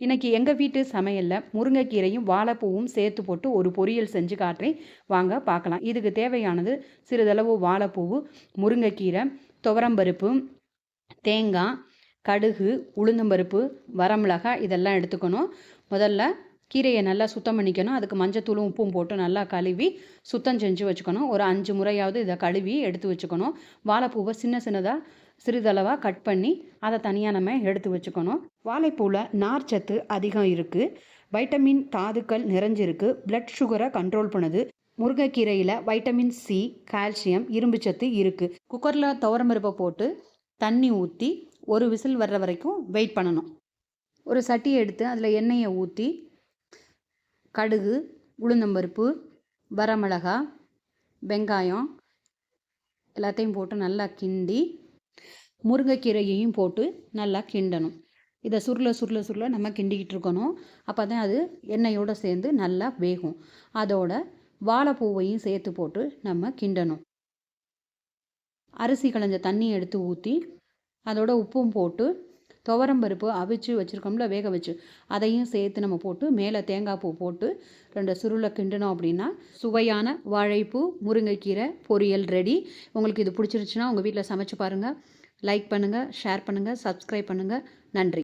இன்னைக்கு எங்கள் வீட்டு சமையலில் முருங்கைக்கீரையும் வாழைப்பூவும் சேர்த்து போட்டு ஒரு பொரியல் செஞ்சு காட்டுறேன். வாங்க பார்க்கலாம். இதுக்கு தேவையானது சிறிதளவு வாழைப்பூவு முருங்கைக்கீரை துவரம்பருப்பு தேங்காய் கடுகு உளுந்தம்பருப்பு வரமிளகாய் இதெல்லாம் எடுத்துக்கணும். முதல்ல கீரையை நல்லா சுத்தம் பண்ணிக்கணும். அதுக்கு மஞ்சத்தூளும் உப்பும் போட்டு நல்லா கழுவி சுத்தம் செஞ்சு வச்சுக்கணும். ஒரு அஞ்சு முறையாவது இதை கழுவி எடுத்து வச்சுக்கணும். வாழைப்பூவை சின்ன சின்னதாக சிறிதளவாக கட் பண்ணி அதை தனியாக நம்ம எடுத்து வச்சுக்கணும். வாழைப்பூவில் நார்ச்சத்து அதிகம் இருக்குது வைட்டமின் தாதுக்கள் நிறைஞ்சிருக்கு. பிளட் சுகரை கண்ட்ரோல் பண்ணுது. முருங்கைக்கீரையில் வைட்டமின் சி கால்சியம் இரும்புச்சத்து இருக்குது குக்கரில் துவரம்பருப்பை போட்டு தண்ணி ஊற்றி ஒரு விசில் வர்ற வரைக்கும் வெயிட் பண்ணணும். ஒரு சட்டியை எடுத்து அதில் எண்ணெயை ஊற்றி கடுகு உளுந்தம்பருப்பு வரமிளகா வெங்காயம் எல்லாத்தையும் போட்டு நல்லா கிண்டி முருங்கைக்கீரையையும் போட்டு நல்லா கிண்டணும். இதை சுருள சுருள சுருள நம்ம கிண்டிக்கிட்டு இருக்கணும். அப்போ தான் அது எண்ணெயோடு சேர்ந்து நல்லா வேகும். அதோட வாழைப்பூவையும் சேர்த்து போட்டு நம்ம கிண்டணும். அரிசி களைஞ்ச தண்ணி எடுத்து ஊற்றி அதோட உப்பும் போட்டு துவரம்பருப்பு அவிச்சு வச்சுருக்கோம்ல வேக வச்சு. அதையும் சேர்த்து நம்ம போட்டு மேலே தேங்காய் பூ போட்டு ரெண்டு சுருளை கிண்டணும் அப்படின்னா சுவையான வாழைப்பூ முருங்கைக்கீரை பொரியல் ரெடி உங்களுக்கு இது பிடிச்சிருச்சுன்னா உங்கள் வீட்டில் சமைச்சு பாருங்கள் லைக் பண்ணுங்கள் ஷேர் பண்ணுங்கள் சப்ஸ்கிரைப் பண்ணுங்கள் நன்றி.